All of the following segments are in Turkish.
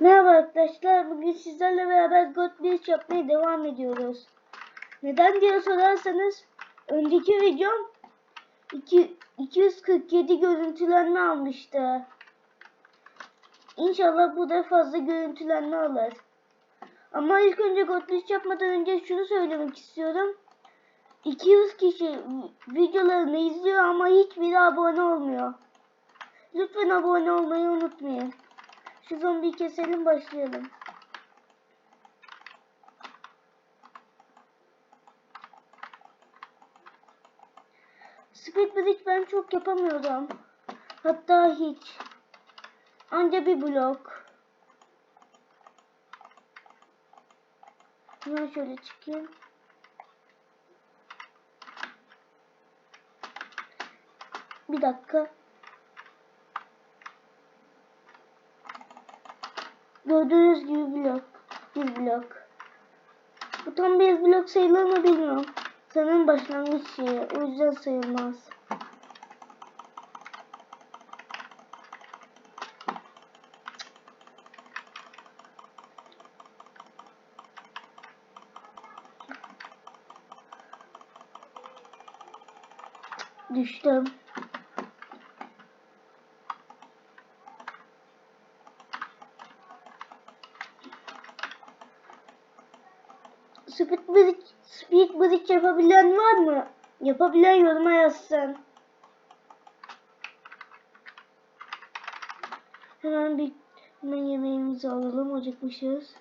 Merhaba arkadaşlar. Bugün sizlerle beraber God Blitz yapmaya devam ediyoruz. Neden diye sorarsanız önceki videom iki- 247 görüntülenme almıştı. İnşallah bu da fazla görüntülenme alır. Ama ilk önce God Blitz yapmadan önce şunu söylemek istiyorum. 200 kişi videolarını izliyor ama hiçbiri abone olmuyor. Lütfen abone olmayı unutmayın. Şu zombiyi keselim başlayalım. Speed Bridge ben çok yapamıyorum. Hatta hiç. Anca bir blok. Hemen şöyle çıkayım. Bir dakika. Gördüğünüz gibi blok. Bir blok. Bu tam bir blok sayılır mı bilmiyorum. Sanırım başlangıç şeyi. O yüzden sayılmaz. Düştüm. Speed Bridge, Yapabilen var mı? Yapabilen yoruma yazsın. Hemen bir hemen yemeğimizi alalım. Acıkmışız.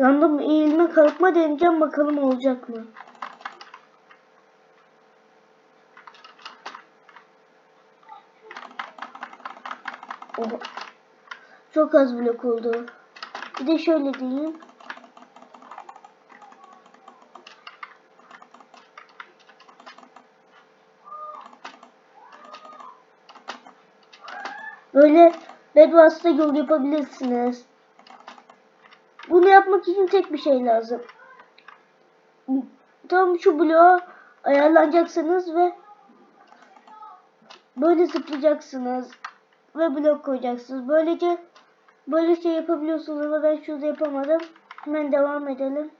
Random eğilme kalkma deneyeceğim bakalım olacak mı? Oha. Çok az blok oldu. Bir de şöyle diyeyim. Böyle bedvasta yol yapabilirsiniz. Bunu yapmak için tek bir şey lazım. Tam şu bloğa ayarlanacaksınız ve böyle zıplayacaksınız ve blok koyacaksınız. Böylece böyle şey yapabiliyorsunuz ama ben şurada yapamadım. Hemen devam edelim.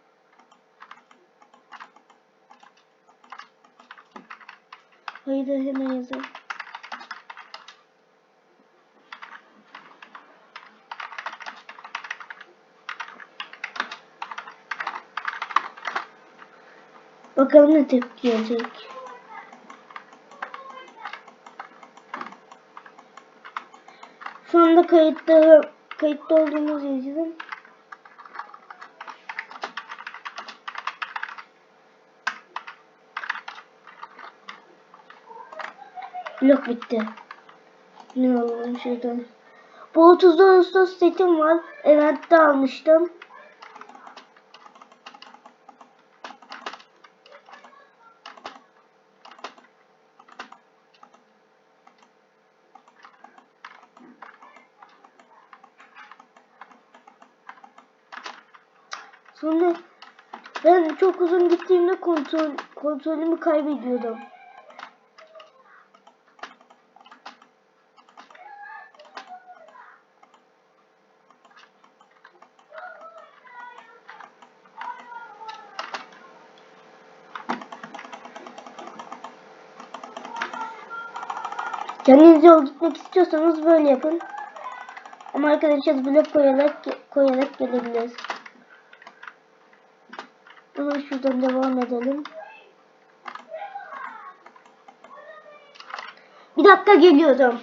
Hayır hemen yazayım. Bakalım ne tepki gelecek. Şu anda kayıtta kayıtta olduğumuz yazdım. Blok bitti. Ne alalım şeyden. Bu 30 Ağustos setim var. Eventte almıştım. Sonra ben çok uzun gittiğimde kontrol kontrolümü kaybediyordum. Kendiniz yol gitmek istiyorsanız böyle yapın. Ama arkadaşlar blok koyarak koyarak gelebiliriz. Hemen şuradan devam edelim. Bir dakika geliyorum.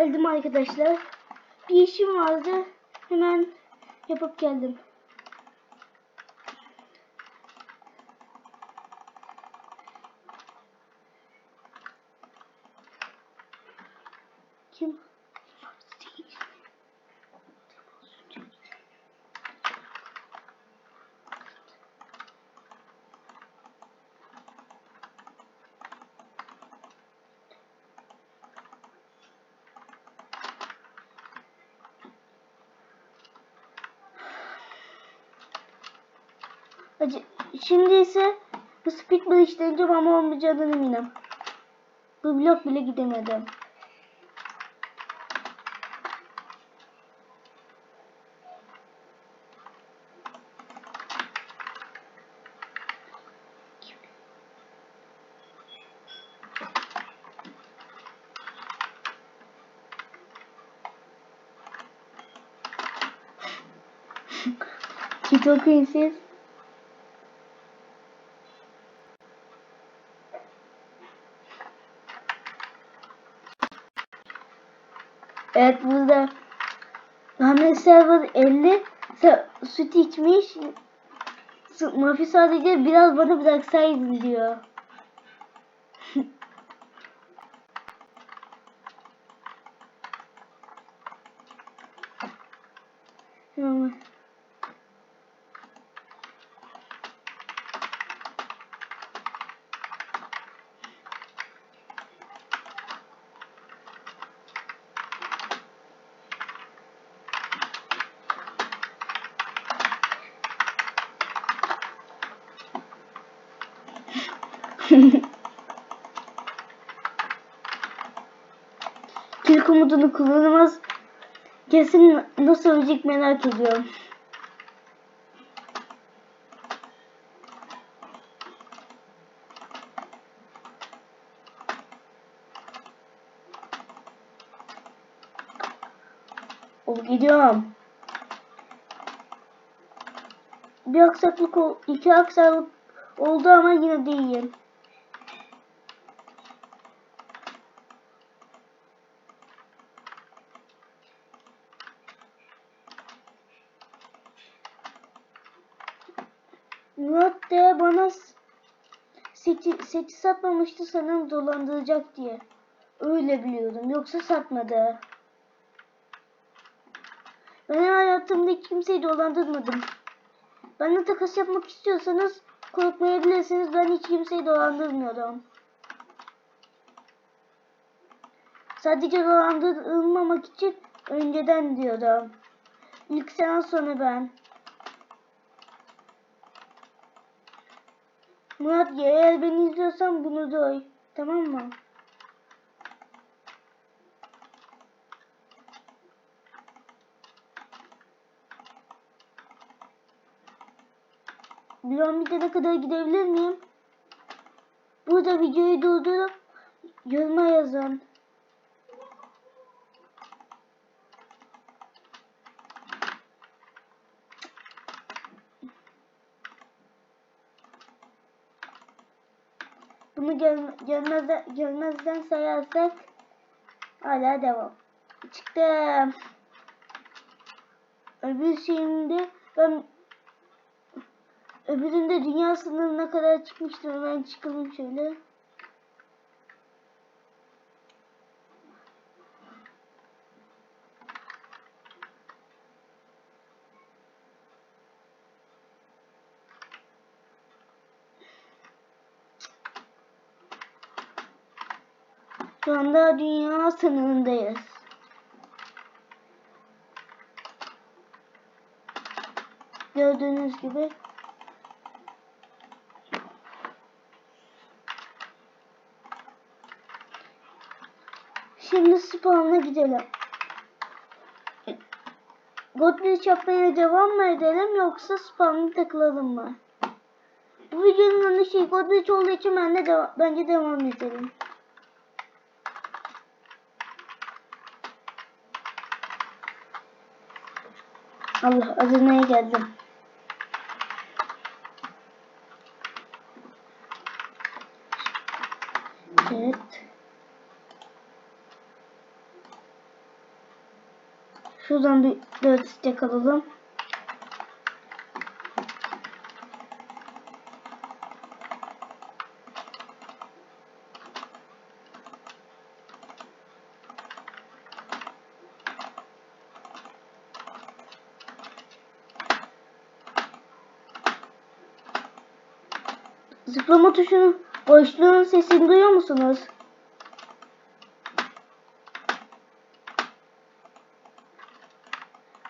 Geldim arkadaşlar. Bir işim vardı. Hemen yapıp geldim. Şimdi ise bu speed bridge deneyeceğim ama olmayacağından eminim. Bu blok bile gidemedim. Hiç okuyun Evet burada Ahmet Server 50 sa- süt içmiş. Mafi sadece biraz bana bıraksaydın diyor. Tamam. Komutunu kullanamaz. Kesin nasıl ölecek merak ediyorum. Ol gidiyorum. Bir aksaklık, iki aksaklık oldu ama yine de. Murat de bana seti, seti satmamıştı sanırım dolandıracak diye. Öyle biliyordum. Yoksa satmadı. Ben hayatımda kimseyi dolandırmadım. Benimle takas yapmak istiyorsanız korkmayabilirsiniz. Ben hiç kimseyi dolandırmıyorum. Sadece dolandırılmamak için önceden diyordum. İlk sen sonra ben. Murat ya eğer beni izliyorsan bunu duy. Tamam mı? Bilmem bitene kadar gidebilir miyim? Burada videoyu durdurup yoruma yazın. Bunu gelmezden, gelmezden sayarsak hala devam. Çıktım. Öbür şeyimde ben öbüründe dünya sınırına kadar çıkmıştım. Hemen çıkalım şöyle. Şu anda dünya sınırındayız. Gördüğünüz gibi Şimdi spawn'a gidelim. Godbridge yapmaya devam mı edelim yoksa spawn'a takılalım mı? Bu videonun önü şey Godbridge olduğu için ben de deva- bence devam edelim. Allah Adana'ya geldim. Evet. Şuradan bir 4 istek alalım. Zıplama tuşunu boşluğun sesini duyuyor musunuz?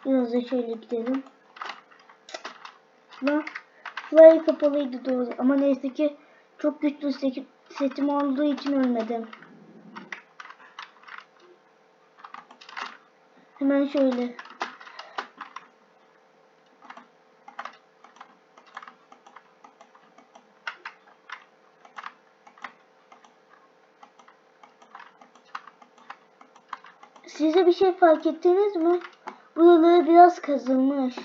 Biraz da şöyle gidelim. Lan Fly kapalıydı doğru ama neyse ki çok güçlü setim olduğu için ölmedim. Hemen şöyle. Size bir şey fark ettiniz mi? Buraları biraz kazılmış.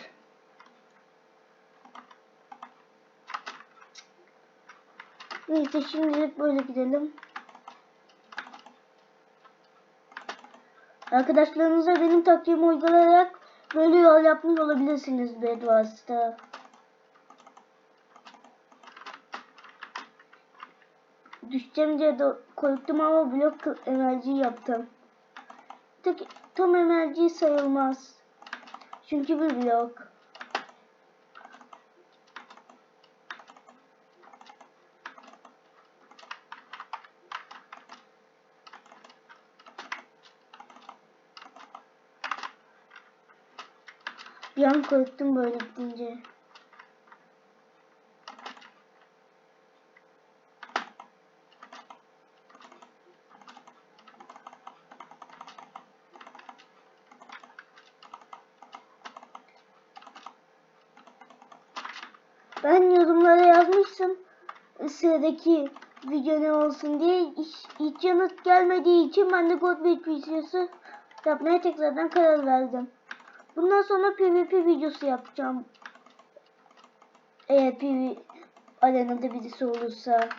Neyse şimdilik böyle gidelim. Arkadaşlarınıza benim taktiğimi uygulayarak böyle yol yapmış olabilirsiniz Bedwars'ta. Düşeceğim diye korktum ama blok enerji yaptım. Tek, tam enerji sayılmaz. Çünkü bir blok. Bir an korktum böyle gidince. Ben yorumlara yazmıştım sıradaki video ne olsun diye hiç, hiç yanıt gelmediği için ben de Godbait videosu yapmaya tekrardan karar verdim. Bundan sonra PvP videosu yapacağım. Eğer PvP arenada birisi olursa.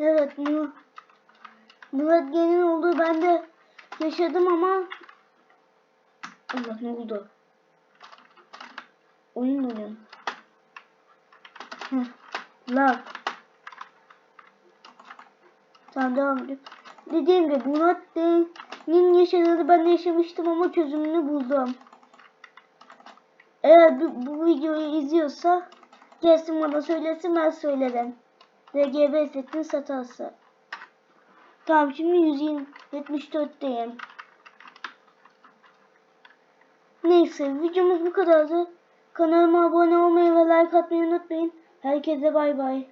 Evet Mu Murat Gen'in olduğu ben de yaşadım ama Allah ne oldu? Oyun. Heh. Lag. Tamam devam edelim. Dediğim gibi Murat Gen'in yaşadığını ben de yaşamıştım ama çözümünü buldum. Eğer bu, bu videoyu izliyorsa gelsin bana söylesin ben söylerim. RGB setini satarsa. Tamam şimdi 174'teyim. Neyse videomuz bu kadardı. Kanalıma abone olmayı ve like atmayı unutmayın. Herkese bay bay.